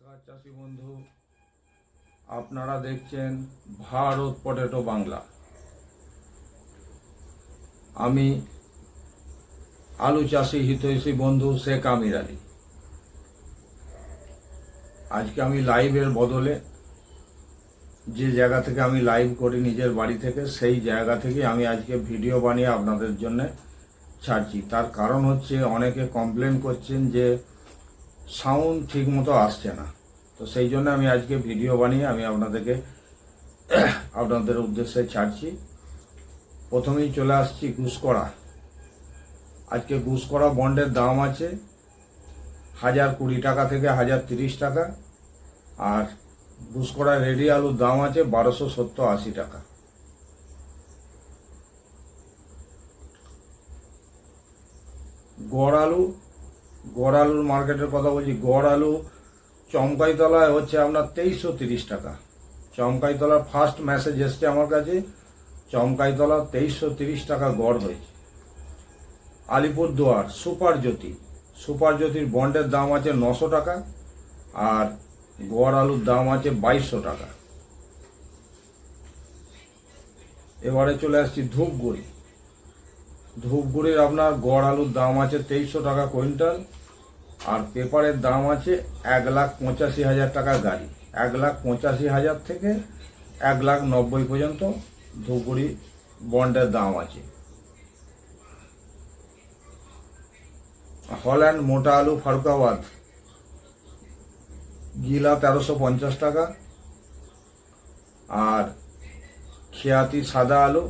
নমস্কার চাষি বন্ধু। আপনারা দেখছেন ভারত পটেটো বাংলা। আমি আলু চাষি হিতৈষী বন্ধু শেখ আমির আলী। আজকে আমি লাইভের বদলে যে জায়গা থেকে আমি লাইভ করি নিজের বাড়ি থেকে, সেই জায়গা থেকে আমি আজকে ভিডিও বানিয়ে আপনাদের জন্য ছাড়ছি। তার কারণ হচ্ছে অনেকে কমপ্লেন করছেন যে সাউন্ড ঠিক মতো আসছে না। তো সেই জন্য আমি আজকে ভিডিও বানিয়ে আমি আপনাদেরকে, আপনাদের উদ্দেশ্যে ছাড়ছি। প্রথমেই চলে আসছি ঘুষকরা আজকে ঘুষকরা বন্ডের দাম আছে হাজার কুড়ি টাকা থেকে হাজার তিরিশ টাকা, আর ঘুষকরা রেডি আলুর দাম আছে বারোশো সত্তর আশি টাকা। গড় আলু গড় আলুর মার্কেটের কথা বলছি গড় আলু চমকাইতলায় হচ্ছে আপনার তেইশশো তিরিশ টাকা। চমকাইতলার ফার্স্ট মেসেজ এসছে আমার কাছে, চমকাইতলা তেইশশো তিরিশ টাকা গড় হয়েছে। আলিপুরদুয়ার সুপার জ্যোতি, সুপার জ্যোতির বন্ডের দাম আছে নশো টাকা আর গড় আলুর দাম আছে বাইশশো টাকা। এবারে চলে আসছি ধূপগুড়ি। ধূপগুড়ির আপনার গড় আলুর দাম আছে তেইশশো টাকা কুইন্টাল আর পেপারের দাম আছে এক লাখ পঁচাশি হাজার টাকা গাড়ি। এক লাখ পঁচাশি হাজার থেকে এক লাখ নব্বই পর্যন্ত ধূপগুড়ি বন্ডের দাম আছে। হল্যান্ড, মোটা আলু, ফারুকাবাদ। গিলা তেরোশো পঞ্চাশ টাকা। আর খেয়াতি সাদা আলু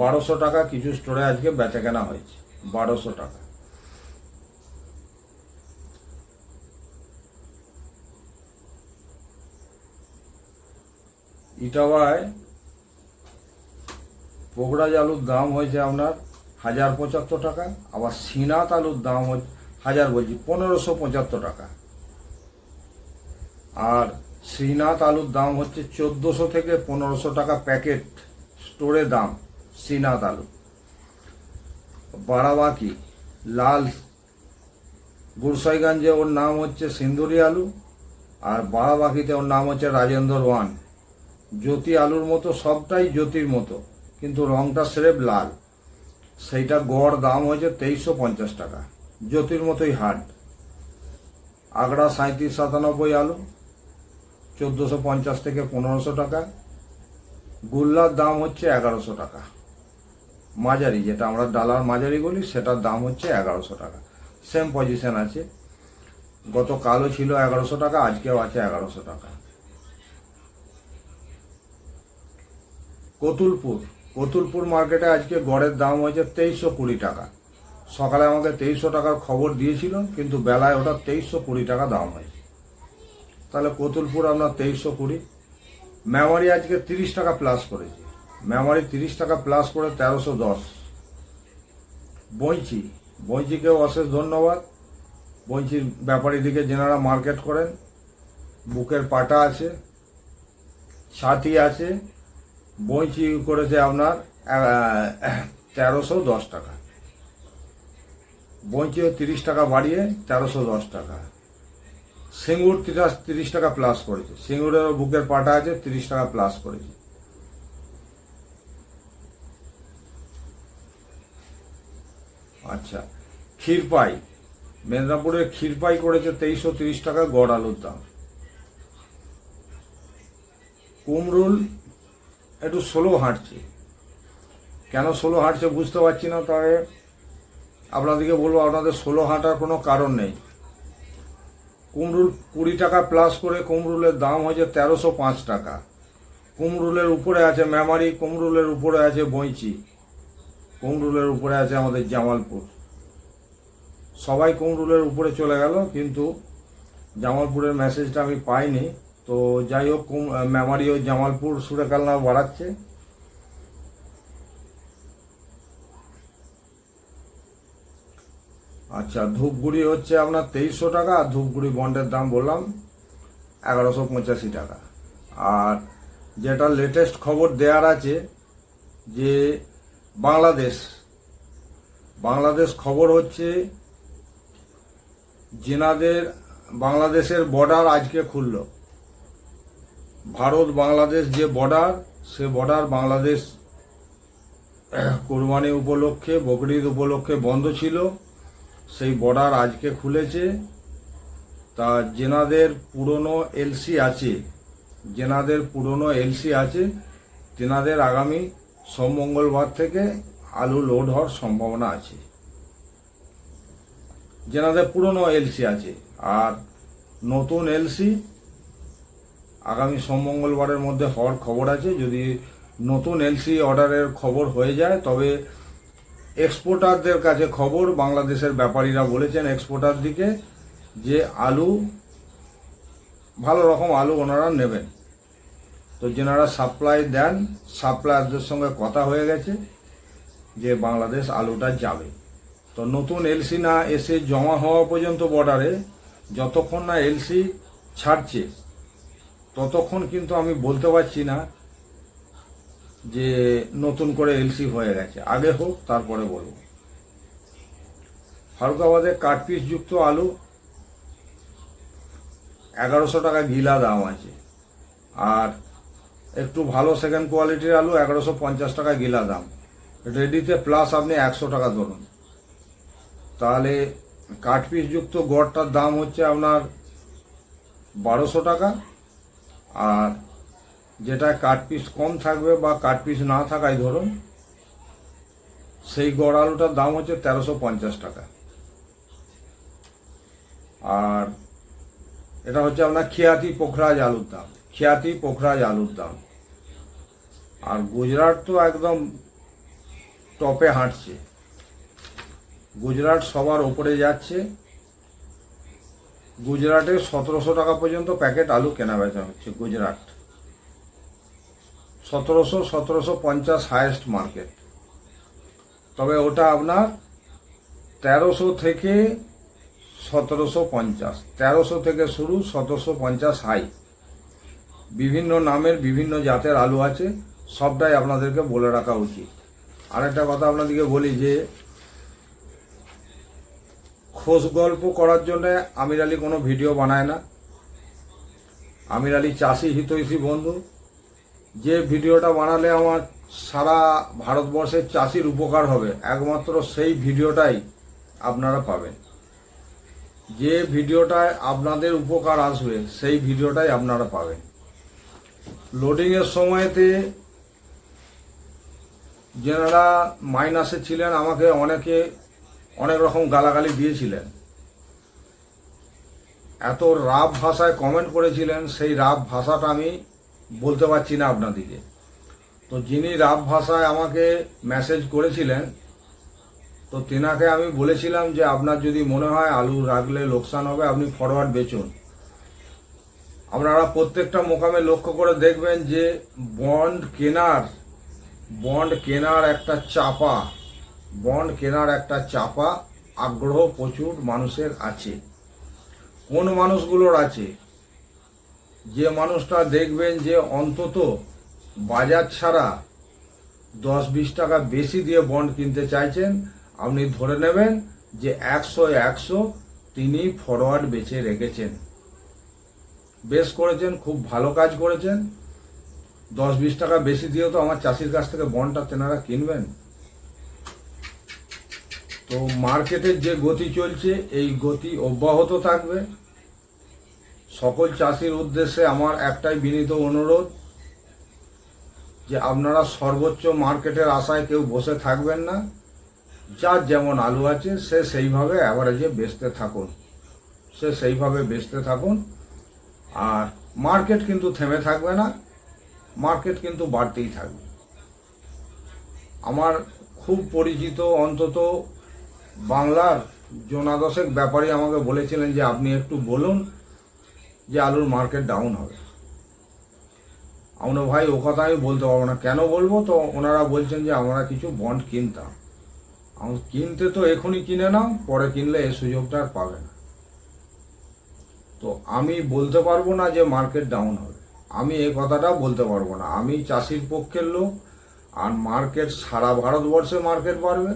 বারোশো টাকা কিছু স্টোরে আজকে বেচা কেনা হয়েছে, বারোশো টাকা। ইটাবায় পোকরাজ আলুর দাম হয়েছে আপনার হাজার পঁচাত্তর টাকা, আবার সিনাত আলুর দাম হচ্ছে হাজার বলছি, পনেরোশো পঁচাত্তর টাকা। আর শ্রীনাথ আলুর দাম হচ্ছে চোদ্দোশো থেকে পনেরোশো টাকা প্যাকেট স্টোরে দাম। শ্রীনাথ আলু বারাবাকি, লাল গুরসাইগঞ্জে ওর নাম হচ্ছে সিন্দুরি আলু আর বারাবাকিতে ওর নাম হচ্ছে রাজেন্দ্র ওয়ান। জ্যোতি আলুর মতো সবটাই জ্যোতির মতো, কিন্তু রংটা স্রেফ লাল। সেইটা গড় দাম হয়েছে তেইশশো পঞ্চাশ টাকা, জ্যোতির মতোই হার্ড। আগড়া সাঁত্রিশ সাতানব্বই আলু, চোদ্দোশো পঞ্চাশ থেকে পনেরোশো টাকা। গুল্লার দাম হচ্ছে এগারোশো টাকা। মাঝারি, যেটা আমরা ডালার মাঝারি বলি, সেটার দাম হচ্ছে এগারোশো টাকা। সেম পজিশন আছে। গত কালও ছিল এগারোশো টাকা, আজকেও আছে এগারোশো টাকা। কতুলপুর কতুলপুর মার্কেটে আজকে গড়ের দাম হয়েছে তেইশশো কুড়ি টাকা। সকালে আমাকে তেইশশো টাকার খবর দিয়েছিল, কিন্তু বেলায় ওটা তেইশশো কুড়ি টাকা দাম হয়েছে। তাহলে কতুলপুর আপনার তেইশশো কুড়ি। মেমারি আজকে তিরিশ টাকা প্লাস করেছে। মেমারি তিরিশ টাকা প্লাস করে তেরোশো দশ। বইচি। বইচিকেও অশেষ ধন্যবাদ। বইচির ব্যাপারীদিকে যেনারা মার্কেট করেন, বুকের পাটা আছে, ছাতি আছে, বইচি করেছে আপনার তেরোশো দশ টাকা। বইচিও তিরিশ টাকা বাড়িয়ে তেরোশো দশ টাকা। সিঙ্গুর তিরিশ তিরিশ টাকা প্লাস করেছে। সিঙ্গুরেরও বুকের পাটা আছে, তিরিশ টাকা প্লাস করেছে। আচ্ছা। ক্ষীরপাই। মেদিনীপুরে ক্ষীরপাই করেছে তেইশশো তিরিশ টাকা গড় আলুর দাম। কুমরুল একটু স্লো হাঁটছে। কেন স্লো হাঁটছে বুঝতে পারছি না তবে আপনাদেরকে বলব, আপনাদের ষোলো হাঁটার কোনো কারণ নেই। কুমরুল কুড়ি টাকা প্লাস করে কুমরুলের দাম হয়েছে তেরোশো পাঁচ টাকা। কুমরুলের উপরে আছে মেমারি কুমরুলের উপরে আছে বইচি। কুমরুলের উপরে আছে আমাদের জামালপুর। সবাই কুমরুলের উপরে চলে গেল, কিন্তু জামালপুরের মেসেজটা আমি পাইনি। তো যাই হোক, কুম মেমারি ও জামালপুর সুরেকালনা বাড়াচ্ছে। আচ্ছা ধূপগুড়ি হচ্ছে আপনার তেইশশো টাকা, আর ধূপগুড়ি বন্ডের দাম বললাম এগারোশো পঁচাশি টাকা। আর যেটা লেটেস্ট খবর দেওয়ার আছে যে বাংলাদেশ। বাংলাদেশ খবর হচ্ছে যেনাদের বাংলাদেশের বর্ডার আজকে খুলল। ভারত বাংলাদেশ যে বর্ডার সে বর্ডার বাংলাদেশ কোরবানি উপলক্ষে, বকরিদ উপলক্ষে বন্ধ ছিল। সেই বর্ডার আজকে খুলেছে। তা জেনাদের পুরনো এলসি আছে। যেনাদের পুরনো এলসি আছে। তেনাদের আগামী সোম মঙ্গলবার থেকে আলু লোড হওয়ার সম্ভাবনা আছে। যেনাদের পুরনো এলসি আছে, আর নতুন এলসি আগামী সোম মঙ্গলবারের মধ্যে হওয়ার খবর আছে। যদি নতুন এলসি অর্ডারের খবর হয়ে যায়, তবে এক্সপোর্টারদের কাছে খবর, বাংলাদেশের ব্যাপারীরা বলেছেন এক্সপোর্টার দিকে যে আলু, ভালো রকম আলু ওনারা নেবেন। তো যেনারা সাপ্লাই দেন সাপ্লায়ারদের সঙ্গে কথা হয়ে গেছে যে বাংলাদেশ আলুটা যাবে। তো নতুন এলসি না এসে জমা হওয়া পর্যন্ত বর্ডারে যতক্ষণ না এলসি ছাড়ছে, ততক্ষণ কিন্তু আমি বলতে পারছি না যে নতুন করে এলসি হয়ে গেছে। আগে হোক, তারপরে বলব। ফারুকাবাদে কাঠ পিস যুক্ত আলু, এগারোশো টাকা গিলা দাম আছে। আর একটু ভালো সেকেন্ড কোয়ালিটির আলু, এগারোশো পঞ্চাশ টাকা গিলা দাম। রেডিতে প্লাস আপনি একশো টাকা ধরুন। তাহলে কাঠ পিস যুক্ত গড়টার দাম হচ্ছে আপনার বারোশো টাকা। আর যেটা কাঠ পিস কম থাকবে বা কাঠ পিস না থাকায় ধরুন, সেই গড় আলুটার দাম হচ্ছে তেরোশো পঞ্চাশ টাকা। আর এটা হচ্ছে আপনার খেয়াতি পোখরাজ আলুর দাম। খেয়াতি পোখরাজ আলুর দাম। আর গুজরাট তো একদম টপে হাঁটছে। গুজরাট সবার ওপরে যাচ্ছে। গুজরাটে সতেরোশো টাকা পর্যন্ত প্যাকেট আলু কেনা বেচা হচ্ছে গুজরাট। সতেরোশো সতেরোশো পঞ্চাশ হায়েস্ট মার্কেট। তবে ওটা আপনার তেরোশো থেকে সতেরোশো পঞ্চাশ। তেরোশো থেকে শুরু সতেরোশো পঞ্চাশ হাই। বিভিন্ন নামের বিভিন্ন জাতের আলু আছে। সবটাই আপনাদেরকে বলে রাখা উচিত। আরেকটা কথা আপনাদেরকে বলি যে, খোঁজ গল্প করার জন্য আমির আলী কোনো ভিডিও বানায় না। আমির আলী চাষি হিতৈষী বন্ধু। যে ভিডিওটা বানালে আমার সারা ভারতবর্ষের চাষির উপকার হবে, একমাত্র সেই ভিডিওটাই আপনারা পাবেন। যে ভিডিওটায় আপনাদের উপকার আসবে, সেই ভিডিওটাই আপনারা পাবেন। লোডিংয়ের সময়তে যেনারা মাইনাসে ছিলেন, আমাকে অনেকে অনেক রকম গালাগালি দিয়েছিলেন। এত রাব ভাষায় কমেন্ট করেছিলেন, সেই রাব ভাষাটা আমি বলতে পারছি না আপনাদিকে তো যিনি রাব ভাষায় আমাকে মেসেজ করেছিলেন, তো তেনাকে আমি বলেছিলাম যে, আপনার যদি মনে হয় আলু রাখলে লোকসান হবে, আপনি ফরওয়ার্ড বেচুন। আপনারা প্রত্যেকটা মোকামে লক্ষ্য করে দেখবেন যে বন্ড কেনার বন্ড কেনার একটা চাপা, বন্ড কেনার একটা চাপা, আগ্রহ প্রচুর মানুষের আছে। কোন মানুষগুলোর আছে? যে মানুষটা দেখবেন যে অন্তত বাজার ছাড়া দশ বিশ টাকা বেশি দিয়ে বন্ড কিনতে চাইছেন, আপনি ধরে নেবেন যে একশো একশো তিনি ফরওয়ার্ড বেচে রেখেছেন। বেশ করেছেন, খুব ভালো কাজ করেছেন। দশ বিশ টাকা বেশি দিয়েও তো আমার চাষির কাছ থেকে বনটা তেনারা কিনবেন। তো মার্কেটের যে গতি চলছে, এই গতি অব্যাহত থাকবে। সকল চাষির উদ্দেশ্যে আমার একটাই বিনীত অনুরোধ, যে আপনারা সর্বোচ্চ মার্কেটের আশায় কেউ বসে থাকবেন না। যার যেমন আলু আছে, সে সেইভাবে অ্যাভারেজে বেচতে থাকুন। সে সেইভাবে বেচতে থাকুন। আর মার্কেট কিন্তু থেমে থাকবে না। মার্কেট কিন্তু বাড়তেই থাকবে। আমার খুব পরিচিত অন্তত বাংলার জোনাদশেক ব্যাপারী আমাকে বলেছিলেন যে, আপনি একটু বলুন যে আলুর মার্কেট ডাউন হবে। আমরা ভাই, ও কথা আমি বলতে পারব না। কেন বলব? তো ওনারা বলছেন যে, আমরা কিছু বন্ড কিনতাম। আমার কিনতে তো এখনই কিনে নাও, পরে কিনলে এই সুযোগটা আর পাবে না। তো আমি বলতে পারব না যে মার্কেট ডাউন হবে। আমি এই কথাটা বলতে পারব না। আমি চাষির পক্ষের লোক, আর মার্কেট সারা ভারতবর্ষে মার্কেট বাড়বে।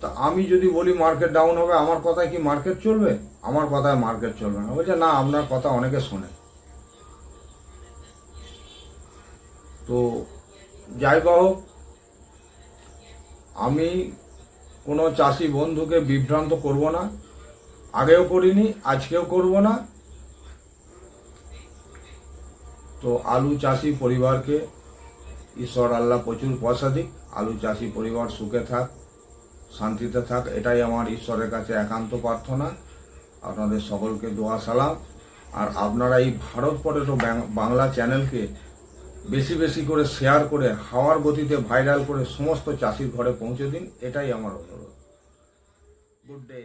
তা আমি যদি বলি মার্কেট ডাউন হবে, আমার কথায় কি মার্কেট চলবে? আমার কথায় মার্কেট চলবে না। বলছে, না, আপনার কথা অনেকে শোনে। তো যাই হোক, আমি কোনো চাষি বন্ধুকে বিভ্রান্ত করব না। আগেও করিনি, আজকেও করব না। তো আলু চাষি পরিবারকে ঈশ্বর আল্লাহ প্রচুর পয়সা দিক, আলু চাষি পরিবার সুখে থাক, শান্তিতে থাক, এটাই আমার ঈশ্বরের কাছে একান্ত প্রার্থনা। আপনাদের সকলকে দোয়া সালাম। আর আপনারা এই ভারত পটেটো বাংলা চ্যানেলকে বেশি বেশি করে শেয়ার করে হাওয়ার গতিতে ভাইরাল করে সমস্ত চাষির ঘরে পৌঁছে দিন, এটাই আমার অনুরোধ। Good day